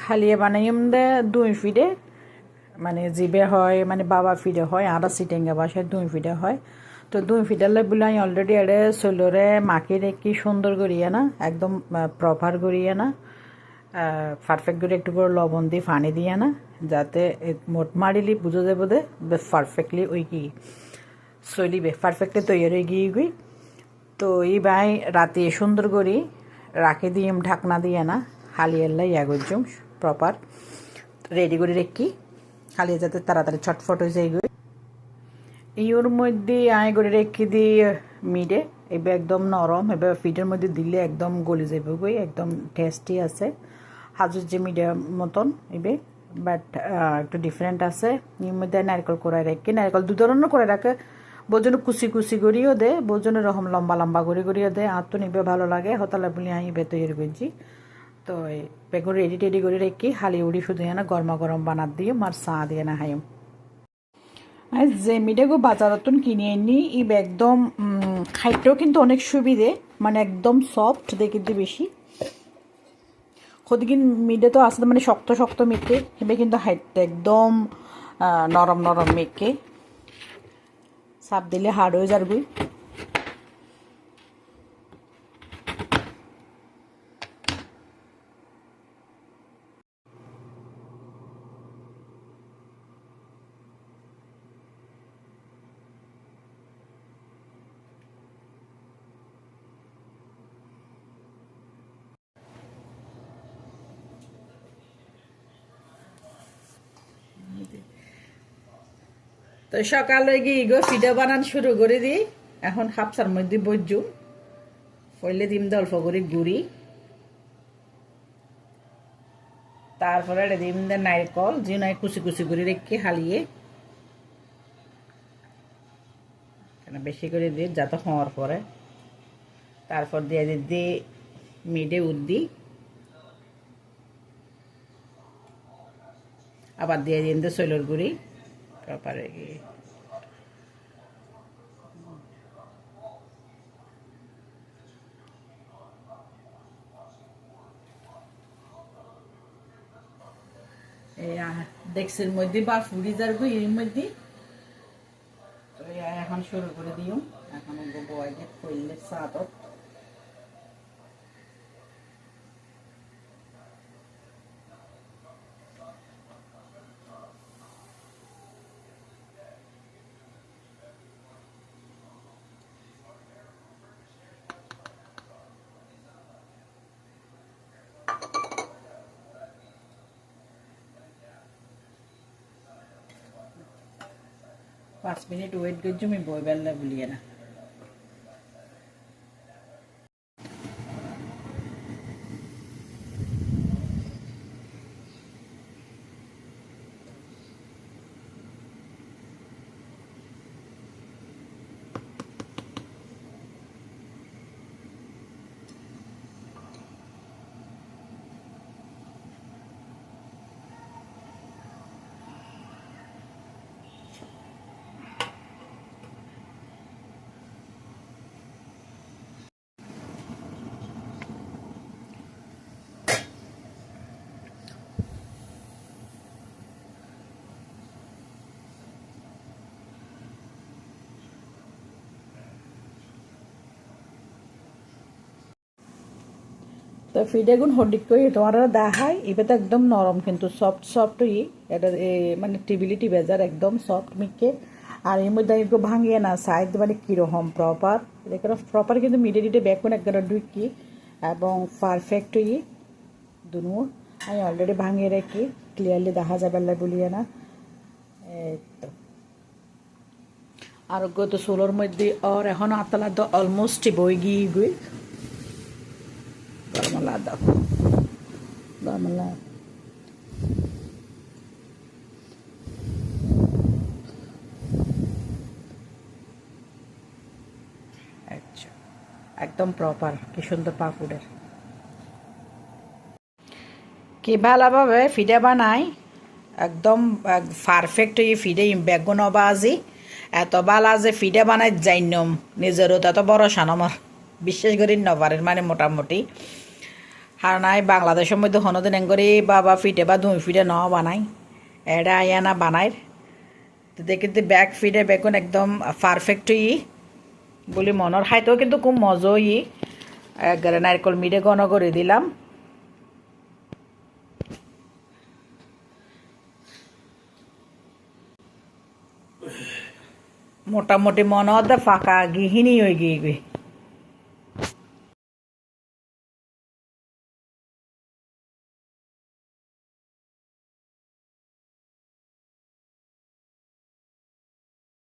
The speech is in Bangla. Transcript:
খালিয়ে বানাইম দে দুই ফিডে মানে জিবে হয় মানে বাবা ফিডে হয় আর সিটেঙ্গা বাসায় দুই ফিডে হয়। তো দুই ফিডালে বলে আমি অলরেডি এড়ে চলরে মাকে রেখি সুন্দর করিয়ে না, একদম প্রপার করিয়ে না পারফেক্ট করে একটু করে লবণ দিয়ে পানি দিয়ে না, যাতে মোট মারিলি বুঝে যাব দে পারফেক্টলি ওই কি চলিবে পারফেক্টলি তৈরি হয়ে গিয়ে গই তো এই ভাই রাতে সুন্দর করি রাখে দিয়ে ঢাকনা দিয়ে না হালিয়াল্লা ইয়া করছুম প্রপার রেডি করে রেখি হালিয়ে যাতে তাড়াতাড়ি ছটফট হয়ে যায় গই ইওর মধ্যে আয় করে রেখে দিই মিডে এবার একদম নরম, এবার ফিটের মধ্যে দিলে একদম গলে যাবে গই একদম টেস্টি আছে। হাজুর যে মিডিয়াম মতন এবে বাট একটু ডিফারেন্ট আছে। এর মধ্যে নারকেল করে রেখে, নারকেল দু ধরনের করে রাখে। বোজন কুচি কুচি করিও দে বোজন রকম লম্বা লম্বা করে করিও দে, আর তো নিবে ভালো লাগে। হতালা বলি আমি বে তৈরি করছি তো বেগুন রেডি টেডি করে রেখে, হালি উড়ি শুধু না গরমা গরম বানাত দিয়ে মার চা দিয়ে না হাইম আর যে মিডেগো বাজারতন কিনে এনি ই একদম খাইতেও কিন্তু অনেক সুবিধে মানে একদম সফট দেখে কিন্তু বেশি। খোদিকিন মিডে তো আসলে মানে শক্ত শক্ত মেকে হেবে কিন্তু হাইটটা একদম নরম নরম মেকে সাপ দিলে হার্ড হয়ে যারগুই তো সকালে গিয়ে গো ফিডা বানান শুরু করে দিই। এখন হাফসার মধ্যে বজ্জু পইলে দিম অল্প করে গুড়ি। তারপরে দিম দে নারকল, যে নাই কুচি কুচি করে রেখে হালিয়ে। বেশি করে দিই যাতে হওয়ার পরে। তারপর দিয়ে দিই দি মিডে উদ্দি। আবার দিয়ে দিন দে শৈলর গুড়ি। প্রপারে গিয়ে এই ডেক্সের মধ্যে বা ফ্রিজার গো এর মধ্যে। এখন শুরু করে দিও। এখন বয়কে করলে সাদত পাঁচ মিনিট ওয়েট করছি আমি বই বেলা বলিয়ে না। তো ফিডেগুন হডিক করে তোমার দেখাই এবার একদম নরম কিন্তু সফট সফট ই। এটা মানে টিবিলিটি বেজার, একদম সফট মিকে আর এর মধ্যে একটু ভাঙিয়ে না, সাইড মানে কীরকম প্রপার এখানে প্রপার কিন্তু মিডে ডিটে করে একবার ঢুকি। এবং পারফেক্ট ই, দুনু। আমি অলরেডি ভাঙিয়ে রেখি ক্লিয়ারলি দেখা যাবে বলিয়ে না। তো আর গত ষোলোর মধ্যে, আর এখন আতলা তো অলমোস্ট বই গিয়ে গই। গরমলা দাও গরমলা আচ্ছা। একদম প্রপার কি সুন্দর পাকুড়ের কি ভালোভাবে ফিডে বানাই। একদম পারফেক্ট এই ফিডে বেগুন বাজি এত বালা যে ফিডে বানাই যাইনম নিজেরও এত বড় সানমর বিশেষ করে নবারের মানে মোটামুটি। আর নাই বাংলাদেশের মধ্যে হনদিন করে বাবা ফিটে বা দুই ফিটে ন বানাই। এটা আয়ানা বানাই তো দেখি ব্যাক ফিডে বেগুন একদম পারফেক্ট ই বলি মনের হাইতেও কিন্তু খুব মজই একবারে নারকল মিডে ঘন করে দিলাম। মোটামুটি মনে হতে ফাঁকা গৃহিণী হয়ে গিয়ে